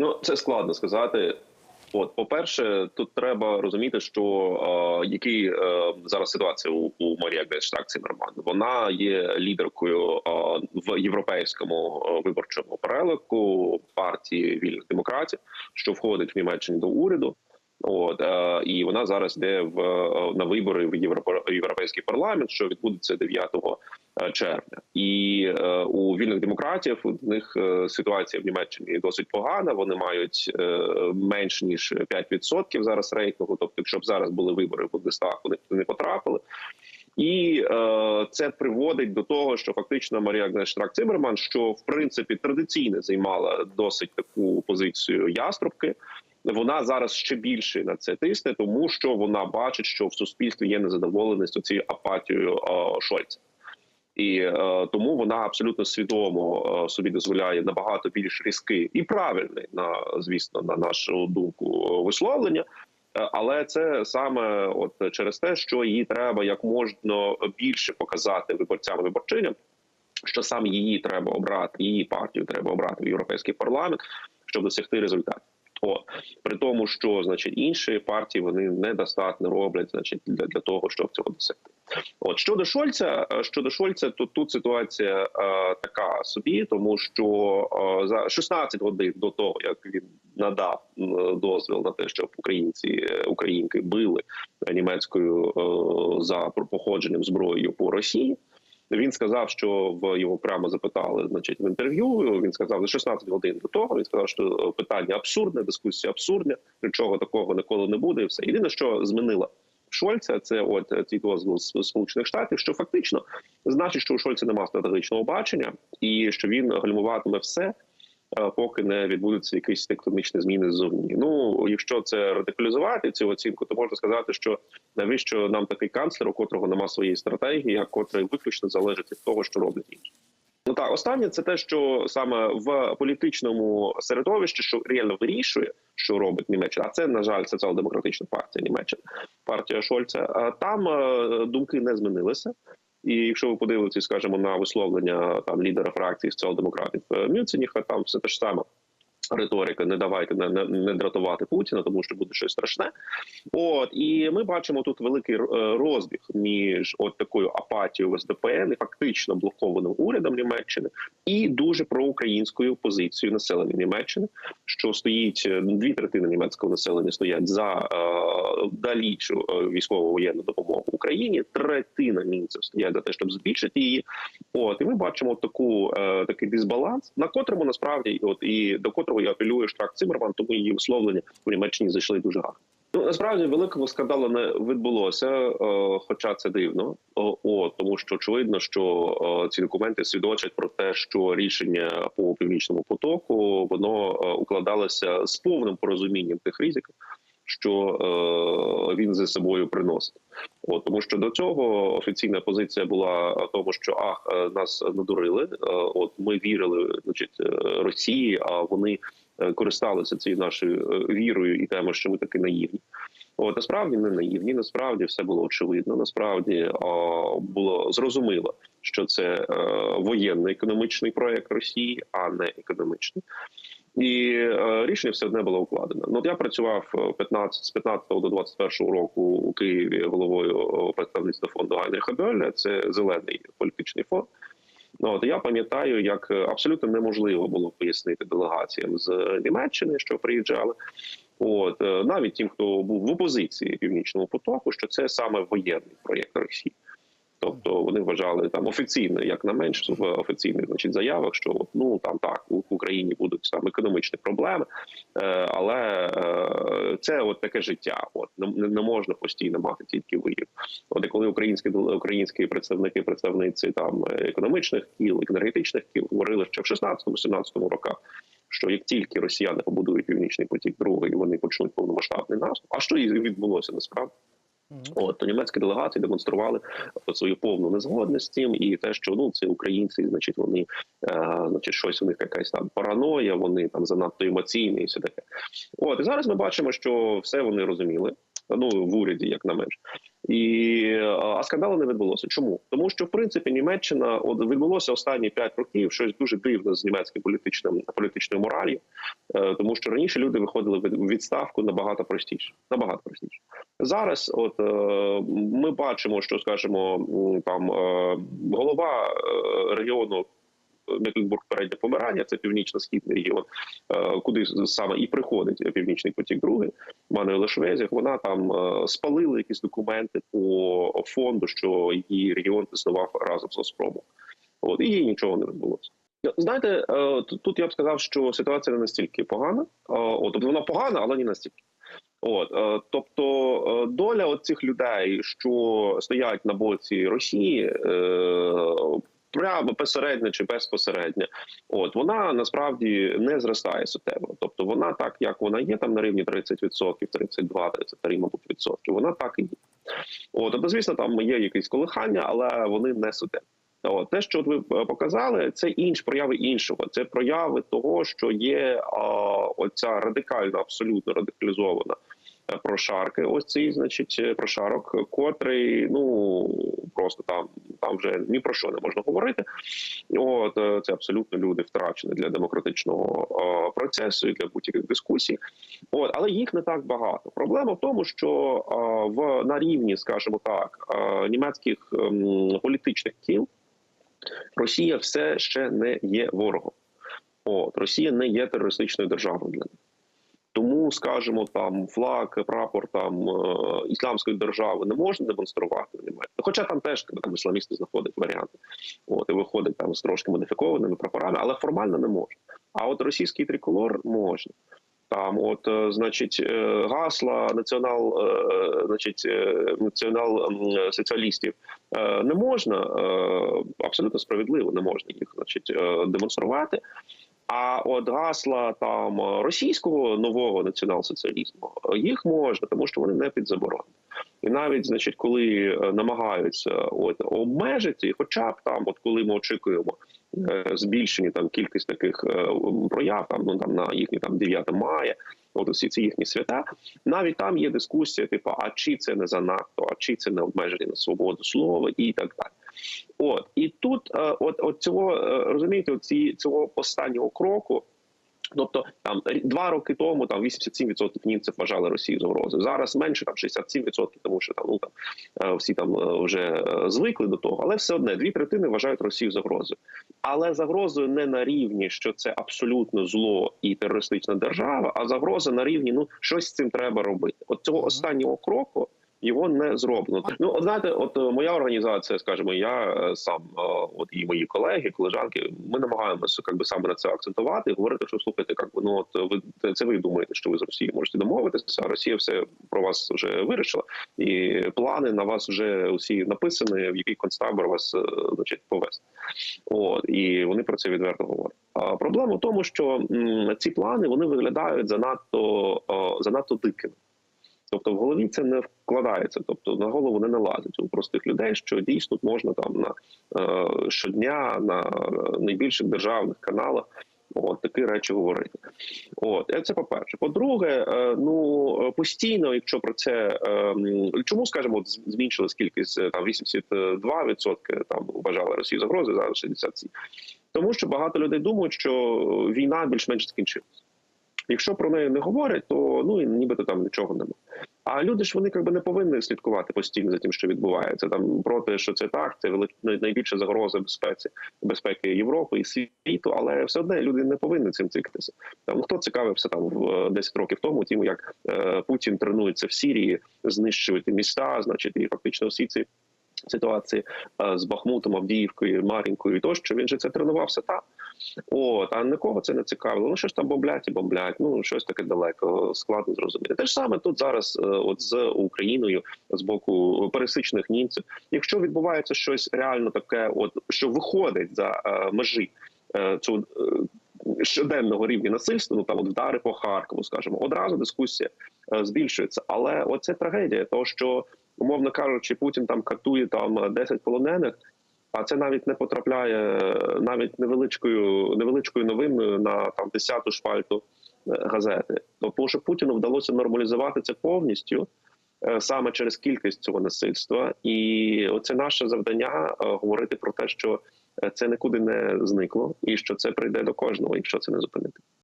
Ну це складно сказати. От, по-перше, тут треба розуміти, що е, який е, зараз ситуація у, у Марії Агнес Штак Циммерман. Вона є лідеркою е, в європейському виборчому перелику партії вільних демократів, що входить в Німеччині до уряду. От е, і вона зараз йде в е, на вибори в Європе- європейський парламент, що відбудеться 9 е, червня. І е, у вільних демократів у них е, ситуація в Німеччині досить погана. Вони мають е, менш ніж 5% зараз рейтингу. Тобто, якщо б зараз були вибори в Бундестаг, вони не потрапили. І е, це приводить до того, що фактично Марія Агнес Штрак Циммерман, що в принципі традиційно займала досить таку позицію яструбки. Вона зараз ще більше на це тисне, тому що вона бачить, що в суспільстві є незадоволеність цією апатією е, Шольца. І е, тому вона абсолютно свідомо е, собі дозволяє набагато більш різкий і правильний на звісно, на нашу думку, е, висловлення. Е, Але це саме от через те, що їй треба як можна більше показати виборцям виборчиням, що саме її треба обрати, її партію треба обрати в європейський парламент, щоб досягти результатів. О, при тому, що значить інші партії вони недостатньо роблять, значить, для, для того, щоб цього досягти. От щодо Шольца, е, щодо Шольца, то тут ситуація е, така собі, тому що е, за 16 годин до того, як він надав дозвіл на те, щоб українці е, українки били німецькою е, за походженням зброєю по Росії. Він сказав, що в його прямо запитали, значить, в інтерв'ю. Він сказав за 16 годин до того. Він сказав, що питання абсурдне, дискусія абсурдна, нічого такого ніколи не буде. І все єдине, що змінило Шольца, це от ці дозвіл з сполучених штатів, що фактично значить, що у Шольца немає стратегічного бачення, і що він гальмуватиме все. Е, Поки не відбудуться якісь тектонічні зміни ззовні. Ну якщо це радикалізувати цю оцінку, то можна сказати, що навіщо нам такий канцлер, у котрого нема своєї стратегії, а котрий виключно залежить від того, що роблять інші. Ну так, останнє це те, що саме в політичному середовищі, що реально вирішує, що робить Німеччина, а це на жаль соціал-демократична партія Німеччини, партія Шольца. А там е, думки не змінилися. І якщо ви подивитесь, скажімо, на висловлення там лідера фракції соціал-демократів Мюнценіха, там все те ж саме. Риторика не давайте не, не, не дратувати Путіна, тому що буде щось страшне. От і ми бачимо тут великий е, розбіг між от такою апатією в СДПН і фактично блокованим урядом Німеччини і дуже проукраїнською позицією населення Німеччини, що стоїть е, дві третини німецького населення стоять за е, далічу е, військово воєнну допомогу Україні. Третина німців стоять за те, щоб збільшити її. От і ми бачимо таку е, такий дисбаланс, на котрому насправді от і до котрого я апелює Штрак Циммерман, тому її висловлення в Німеччині зайшли дуже гарно. Ну насправді великого скандалу не відбулося, е, хоча це дивно. О, о, тому що очевидно, що е, ці документи свідочать про те, що рішення по північному потоку воно е, укладалося з повним порозумінням тих ризиків, що е, він за собою приносить. От тому, що до цього офіційна позиція була в тому, що ах, е, нас надурили. е, От ми вірили, значить, е, Росії, а вони користалися цією нашою вірою і теми, що ми таки наївні. От насправді не наївні. Насправді все було очевидно. Насправді а, було зрозуміло, що це е, воєнний економічний проект Росії, а не економічний. І е, рішення все одне було укладено. Ну я працював е, 15, з 15 до 21 року у Києві головою е, представництва фонду Гайнриха Бьоля. Це зелений політичний фонд. Ну, от я пам'ятаю, як е, абсолютно неможливо було пояснити делегаціям з Німеччини, що приїжджали. От е, навіть тим, хто був в опозиції північному потоку, що це саме воєнний проєкт Росії. Тобто вони вважали там офіційно, як на менш в офіційних значить заявах, що от, ну там так у Україні будуть там економічні проблеми, е, але е, це от таке життя. От не, не можна постійно мати тільки виїв. От і коли українські українські представники, представниці там економічних кіл, енергетичних кіл говорили, що в 16-17 роках. Що як тільки росіяни побудують північний потік, другий вони почнуть повномасштабний наступ. А що і відбулося насправді? От то німецькі делегації демонстрували свою повну незгодність з цим, і те, що ну це українці, значить, вони е, значить, щось у них якась там параноя, вони там занадто емоційні і все таке. От і зараз ми бачимо, що все вони розуміли. Ну в уряді, як на менш, І е, а скандалу не відбулося. Чому? Тому що в принципі Німеччина от відбулося останні 5 років щось дуже дивно з німецьким політичним політичною моралі, Е, тому що раніше люди виходили в відставку набагато простіше. Набагато простіше. Зараз, от е, ми бачимо, що скажімо, там голова регіону. Мекленбург переднє помирання, це північно-східний регіон, куди саме і приходить північний потік. Другий Мануела Швезіх, вона там е, спалила якісь документи по фонду, що її регіон існував разом з Оспромом. От і їй нічого не відбулося. Знаєте, е, тут, я б сказав, що ситуація не настільки погана. Е, От, тобто вона погана, але не настільки. От, тобто доля цих людей, що стоять на боці Росії, прямо безпосередньо чи безпосередньо, от вона насправді не зростає суттєво. Тобто вона так, як вона є, там на рівні 30%, 32, 33, мабуть, відсотків. Вона так і є. От, тобто, звісно, там є якісь колихання, але вони не суттєві. От, те, що ви е, показали, це інші прояви іншого. Це прояви того, що є а, оця радикальна, абсолютно радикалізована прошарки. Ось цей, значить, е, прошарок, котрий ну просто там там вже ні про що не можна говорити. От е, це абсолютно люди втрачені для демократичного е, процесу і для будь-яких дискусій. От, але їх не так багато. Проблема в тому, що е, в на рівні, скажімо так, е, німецьких ем, політичних кіл. Росія все ще не є ворогом. От Росія не є терористичною державою для них. Тому, скажімо, там флаг, прапор там е, ісламської держави не можна демонструвати. немає. Хоча там теж там ісламісти знаходять варіанти, от і виходить там з трошки модифікованими прапорами, але формально не можна. А от російський триколор можна. Там, от, е, значить, е, гасла націонал, значить, націонал соціалістів не можна абсолютно справедливо, не можна їх, значить, демонструвати. А от гасла там е, російського нового націонал-соціалізму е, їх можна, тому що вони не під забороною. І навіть, значить, коли е, намагаються от обмежити, хоча б там, от коли ми очікуємо збільшення там кількість таких прояв, там ну там на їхні там 9 мая, от усі ці їхні свята, навіть там є дискусія, типу, а чи це не занадто, а чи це не обмеження на свободу слова і так далі. От і тут, е, от, от цього е, розумієте, ці цього останнього кроку. Тобто там два роки тому там 87% німців вважали Росію загрозою. Зараз менше там 67%, тому що там ну там е, всі там вже звикли до того, але все одне дві третини вважають Росію загрозою. Але загрозою не на рівні, що це абсолютно зло і терористична держава, а загроза на рівні ну щось з цим треба робити. От цього останнього кроку. Його не зроблено. Ну, от знаєте, от е, моя організація, скажімо, я е, сам, е, от і мої колеги, колежанки, ми намагаємося як би саме на це акцентувати, говорити, що слухайте, як ну от ви це- ви думаєте, що ви з Росією можете домовитися. а Росія все про вас вже вирішила, і плани на вас вже усі написані, в який концтабор вас значить повести. От і вони про це відверто говорять. А проблема в тому, що м, ці плани вони виглядають занадто занадто дикими. Тобто в голові це не вкладається, тобто на голову не налазить у простих людей, що дійсно можна там на е, щодня на е, найбільших державних каналах от такі речі говорити. От це по перше. По-друге, е, ну постійно, якщо про це е, чому скажімо, от зменшилась кількість там 82% там вважали Росію загрозою, зараз 67%. Тому що багато людей думають, що війна більш-менш скінчилась. Якщо про неї не говорять, то ну і нібито там нічого немає. А люди ж вони якби не повинні слідкувати постійно за тим, що відбувається. Там проти, що це так, це найбільша загроза безпеці безпеки Європи і світу, але все одно люди не повинні цим цикатися. Там ну, хто цікавився там в е, 10 років тому, тим як е, Путін тренується в Сірії знищувати міста, значить, і фактично всі ці. Ситуації е, з Бахмутом, Авдіївкою, Марінкою тощо він же це тренувався там. От, а нікого це не цікавило. Ну що ж там бомблять і бомблять, ну щось таке далеко, складно зрозуміти. Те ж саме тут зараз, е, от з Україною, з боку пересичних німців. Якщо відбувається щось реально таке, от що виходить за е, межі е, цього щоденного рівня насильства, ну там от вдари по Харкову, скажімо, одразу дискусія збільшується. Але оце трагедія, того що умовно кажучи, Путін там катує там 10 полонених. А це навіть не потрапляє е, навіть невеличкою невеличкою новиною на там десяту шпальту е, газети. Тому що Путіну вдалося нормалізувати це повністю. е, саме через кількість цього насильства, і оце наше завдання говорити про те, що це нікуди не зникло, і що це прийде до кожного, якщо це не зупинити.